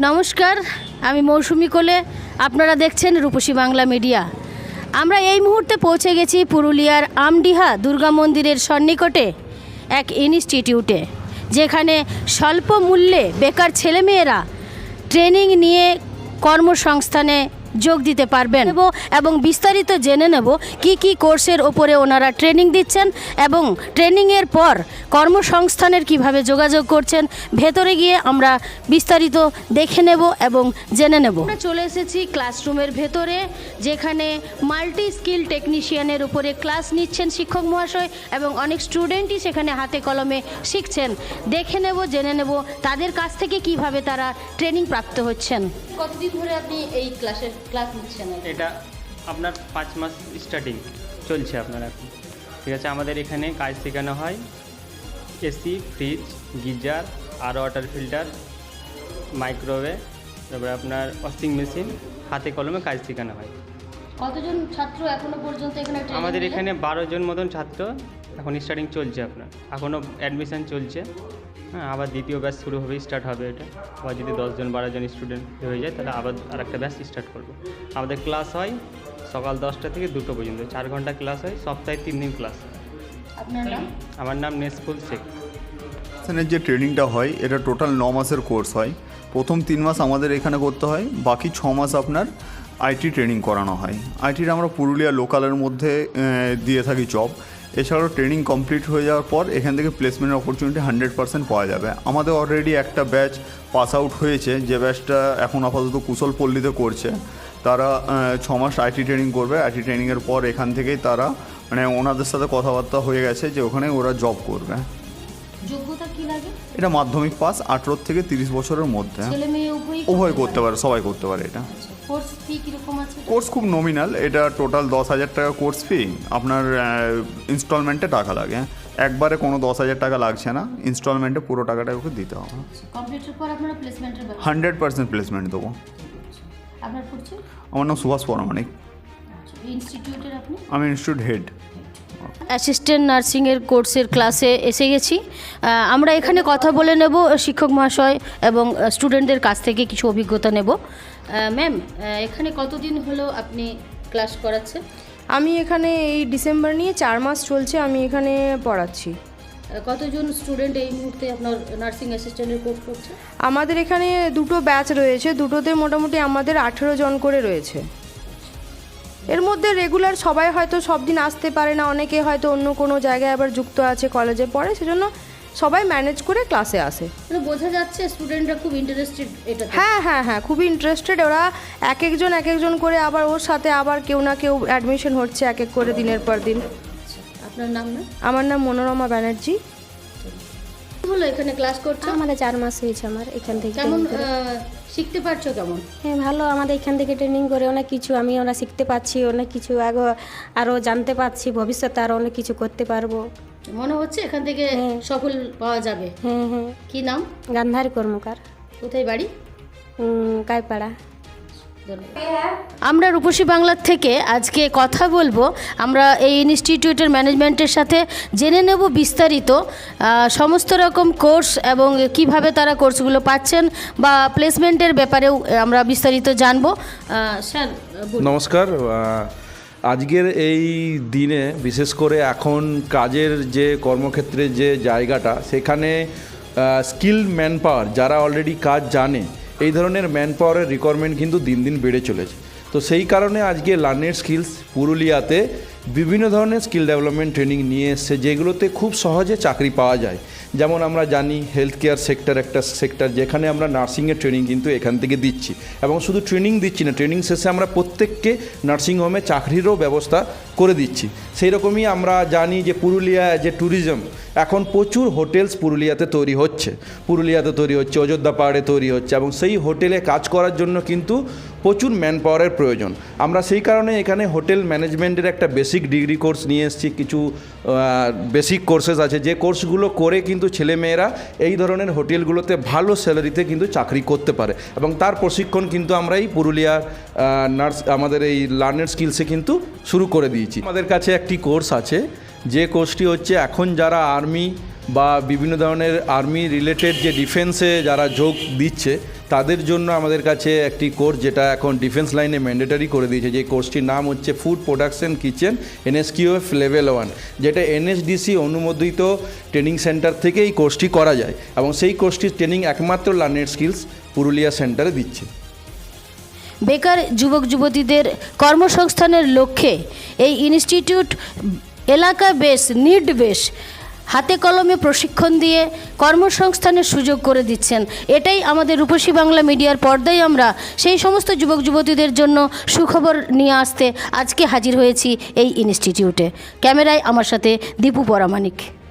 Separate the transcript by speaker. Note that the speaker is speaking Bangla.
Speaker 1: নমস্কার, আমি মৌসুমি কোলে, আপনারা দেখছেন রূপসী বাংলা মিডিয়া। আমরা এই মুহূর্তে পৌঁছে গেছি পুরুলিয়ার আমডিহা দুর্গা মন্দিরের সন্নিকটে, এক ইনস্টিটিউটে, যেখানে স্বল্প মূল্যে বেকার ছেলেমেয়েরা ট্রেনিং নিয়ে কর্মসংস্থানে যোগ দিতে পারবেন। এবং এবং বিস্তারিত জেনে নেব কি কি কোর্সের ওপরে ওনারা ট্রেনিং দিচ্ছেন এবং ট্রেনিংয়ের পর কর্মসংস্থানের কীভাবে যোগাযোগ করছেন ভেতরে গিয়ে আমরা বিস্তারিত দেখে নেব এবং জেনে নেব। আমরা চলে এসেছি ক্লাসরুমের ভেতরে যেখানে মাল্টি স্কিল টেকনিশিয়ানের উপরে ক্লাস নিচ্ছেন শিক্ষক মহাশয় এবং অনেক স্টুডেন্টই সেখানে হাতে কলমে শিখছেন। দেখে নেব জেনে নেব তাদের কাছ থেকে কীভাবে তারা ট্রেনিং প্রাপ্ত হচ্ছেন। কতদিন ধরে আপনি এই ক্লাসের ক্লাস নিচ্ছেন?
Speaker 2: এটা আপনার পাঁচ মাস স্টার্টিং চলছে আপনার এখন। ঠিক আছে আমাদের এখানে কাজ শেখানো হয়। এসি ফ্রিজ গিজার আর ওয়াটার ফিল্টার মাইক্রোওয়েভ তারপরে আপনার ওয়াশিং মেশিন হাতে কলমে কাজ শেখানো হয়।
Speaker 1: কতজন ছাত্র এখনও পর্যন্ত এখানে
Speaker 2: আমাদের এখানে বারো জন মতন ছাত্র এখন স্টার্টিং চলছে আপনার। এখনও অ্যাডমিশন চলছে। হ্যাঁ আবার দ্বিতীয় ব্যাচ শুরু হবে স্টার্ট হবে এটা। আবার যদি দশজন বারোজন স্টুডেন্ট হয়ে যায় তাহলে আবার আর একটা ব্যাচ স্টার্ট করব। আমাদের ক্লাস হয় সকাল দশটা থেকে দুটো পর্যন্ত। চার ঘণ্টা ক্লাস হয় সপ্তাহে তিন দিন ক্লাস আমার নাম নেসফুল শেখ।
Speaker 3: এখানে যে ট্রেনিংটা হয় এটা টোটাল ন মাসের কোর্স হয়। প্রথম তিন মাস আমাদের এখানে করতে হয় বাকি ছ মাস আপনার আইটি ট্রেনিং করানো হয়। আইটির আমরা পুরুলিয়া লোকালের মধ্যে দিয়ে থাকি জব এছাড়াও ট্রেনিং কমপ্লিট হয়ে যাওয়ার পর এখান থেকে প্লেসমেন্টের অপরচুনিটি হান্ড্রেড পার্সেন্ট পাওয়া যাবে। আমাদের অলরেডি একটা ব্যাচ পাস আউট হয়েছে যে ব্যাচটা এখন আপাতত কুশল পল্লীতে করছে। তারা ছ মাস আইটি ট্রেনিং করবে। আইটি ট্রেনিংয়ের পর এখান থেকেই তারা মানে ওনাদের সাথে কথাবার্তা হয়ে গেছে যে ওখানে ওরা জব করবে।
Speaker 1: যোগ্যতা কি লাগে?
Speaker 3: এটা মাধ্যমিক পাস আঠেরো থেকে তিরিশ বছরের মধ্যে। উভয় করতে পারে? সবাই করতে পারে এটা।
Speaker 1: কোর্স ফি কীরকম আছে?
Speaker 3: কোর্স খুব নমিনাল এটা টোটাল দশ হাজার টাকা কোর্স ফি আপনার ইনস্টলমেন্টে টাকা লাগে। একবারে কোনো দশ হাজার টাকা লাগছে না ইনস্টলমেন্টে পুরো টাকাটা ওকে দিতে হবে।
Speaker 1: কমপ্লিটের পর আপনারা প্লেসমেন্টের
Speaker 3: হান্ড্রেড পার্সেন্ট প্লেসমেন্ট দেবো।
Speaker 1: আপনার পড়ছে
Speaker 3: আমার নাম সুভাষ পরমাণিক।
Speaker 1: ইনস্টিটিউটের আপনি?
Speaker 3: আমি ইনস্টিটিউট হেড
Speaker 1: অ্যাসিস্ট্যান্ট নার্সিংয়ের কোর্সের ক্লাসে এসে গেছি। আমরা এখানে কথা বলে নেব শিক্ষক মহাশয় এবং স্টুডেন্টদের কাছ থেকে কিছু অভিজ্ঞতা নেব। ম্যাম এখানে কতদিন হলো আপনি ক্লাস করাচ্ছেন?
Speaker 4: আমি এখানে এই ডিসেম্বর নিয়ে চার মাস চলছে আমি এখানে পড়াচ্ছি।
Speaker 1: কতজন স্টুডেন্ট এই মুহূর্তে আপনার নার্সিং অ্যাসিস্ট্যান্টের কোর্স করছে?
Speaker 4: আমাদের এখানে দুটো ব্যাচ রয়েছে দুটোতে মোটামুটি আমাদের আঠেরো জন করে রয়েছে। এর মধ্যে রেগুলার সবাই হয়তো সব দিন আসতে পারে না অনেকে হয়তো অন্য কোনো জায়গায় আবার যুক্ত আছে কলেজে পড়ে সেজন্য সবাই ম্যানেজ করে ক্লাসে আসে।
Speaker 1: মানে বোঝা যাচ্ছে স্টুডেন্টরা খুব ইন্টারেস্টেড এটা
Speaker 4: হ্যাঁ হ্যাঁ হ্যাঁ খুবই ইন্টারেস্টেড ওরা এক একজন এক একজন করে আবার ওর সাথে আবার কেউ না কেউ অ্যাডমিশন হচ্ছে এক এক করে দিনের পর দিন।
Speaker 1: আপনার নাম না?
Speaker 4: আমার নাম মনোরমা ব্যানার্জি।
Speaker 1: হলো এখানে ক্লাস করছ?
Speaker 5: আমাদের চার মাস হয়েছে আমার এখান থেকে
Speaker 1: কেমন শিখতে পারছ কেমন?
Speaker 5: হ্যাঁ ভালো আমাদের এখান থেকে ট্রেনিং করে অনেক কিছু আমি ওরা শিখতে পাচ্ছি অনেক কিছু আগে আরও জানতে পারছি ভবিষ্যতে আরও অনেক কিছু করতে পারব।
Speaker 1: মনে হচ্ছে এখান থেকে
Speaker 5: হ্যাঁ।
Speaker 1: সফল পাওয়া যাবে?
Speaker 5: হ্যাঁ হ্যাঁ।
Speaker 1: কি নাম?
Speaker 5: গান্ধারী কর্মকার।
Speaker 1: কোথায় বাড়ি?
Speaker 5: কাইপাড়া
Speaker 1: আমরা রূপসী বাংলার থেকে আজকে কথা বলব। আমরা এই ইনস্টিটিউটের ম্যানেজমেন্টের সাথে জেনে নেব বিস্তারিত সমস্ত রকম কোর্স এবং কীভাবে তারা কোর্সগুলো পাচ্ছেন বা প্লেসমেন্টের ব্যাপারেও আমরা বিস্তারিত জানব। স্যার
Speaker 6: নমস্কার আজকের এই দিনে বিশেষ করে এখন কাজের যে কর্মক্ষেত্রে যে জায়গাটা সেখানে স্কিল ম্যান পাওয়ার যারা অলরেডি কাজ জানে এই ধরনের ম্যান পাওয়ারের রিকোয়ারমেন্ট কিন্তু দিন দিন বেড়ে চলেছে। তো সেই কারণে আজকে লার্নের স্কিলস পুরুলিয়াতে বিভিন্ন ধরনের স্কিল ডেভেলপমেন্ট ট্রেনিং নিয়ে এসছে, যেগুলোতে খুব সহজে চাকরি পাওয়া যায়। যেমন আমরা জানি হেলথ কেয়ার সেক্টর একটা সেক্টর যেখানে আমরা নার্সিংয়ের ট্রেনিং কিন্তু এখান থেকে দিচ্ছি। এবং শুধু ট্রেনিং দিচ্ছি না ট্রেনিং শেষে আমরা প্রত্যেককে নার্সিংহোমে চাকরিরও ব্যবস্থা করে দিচ্ছি। সেই রকমই আমরা জানি যে পুরুলিয়া যে ট্যুরিজম এখন প্রচুর হোটেলস পুরুলিয়াতে তৈরি হচ্ছে। পুরুলিয়াতে তৈরি হচ্ছে, অযোধ্যা পাহাড়ে তৈরি হচ্ছে এবং সেই হোটেলে কাজ করার জন্য কিন্তু প্রচুর ম্যান পাওয়ারের প্রয়োজন। আমরা সেই কারণে এখানে হোটেল ম্যানেজমেন্টের একটা বেসিক ডিগ্রি কোর্স নিয়ে এসেছি, কিছু বেসিক কোর্সেস আছে। যে কোর্সগুলো করে কিন্তু ছেলেমেয়েরা এই ধরনের হোটেলগুলোতে ভালো স্যালারিতে কিন্তু চাকরি করতে পারে। এবং তার প্রশিক্ষণ কিন্তু আমরা এই পুরুলিয়ার নার্স, আমাদের এই লার্নের স্কিলসে কিন্তু শুরু করে দিয়েছি। আমাদের কাছে একটি কোর্স আছে। যে কোর্সটি হচ্ছে এখন যারা আর্মি বা বিভিন্ন ধরনের আর্মি রিলেটেড যে ডিফেন্সে যারা যোগ দিচ্ছে, তাদের জন্য আমাদের কাছে একটি কোর্স যেটা এখন ডিফেন্স লাইনে ম্যান্ডেটারি করে দিয়েছে। যে কোর্সটির নাম হচ্ছে food production kitchen NSQF level one যেটা এনএসডিসি অনুমোদিত ট্রেনিং সেন্টার থেকে এই কোর্সটি করা যায় এবং সেই কোর্সটির ট্রেনিং একমাত্র লার্নের স্কিলস পুরুলিয়া সেন্টারে দিচ্ছে।
Speaker 1: বেকার যুবক যুবতীদের কর্মসংস্থানের লক্ষ্যে এই ইনস্টিটিউট এলাকা বেশ নিড বেশ হাতে কলমে প্রশিক্ষণ দিয়ে কর্মসংস্থানের সুযোগ করে দিচ্ছেন। এটাই আমাদের রূপসী বাংলা মিডিয়ার পর্দায় আমরা সেই সমস্ত যুবক যুবতীদের জন্য সুখবর নিয়ে আসতে আজকে হাজির হয়েছি এই ইনস্টিটিউটে। ক্যামেরায় আমার সাথে দীপু পরামানিক।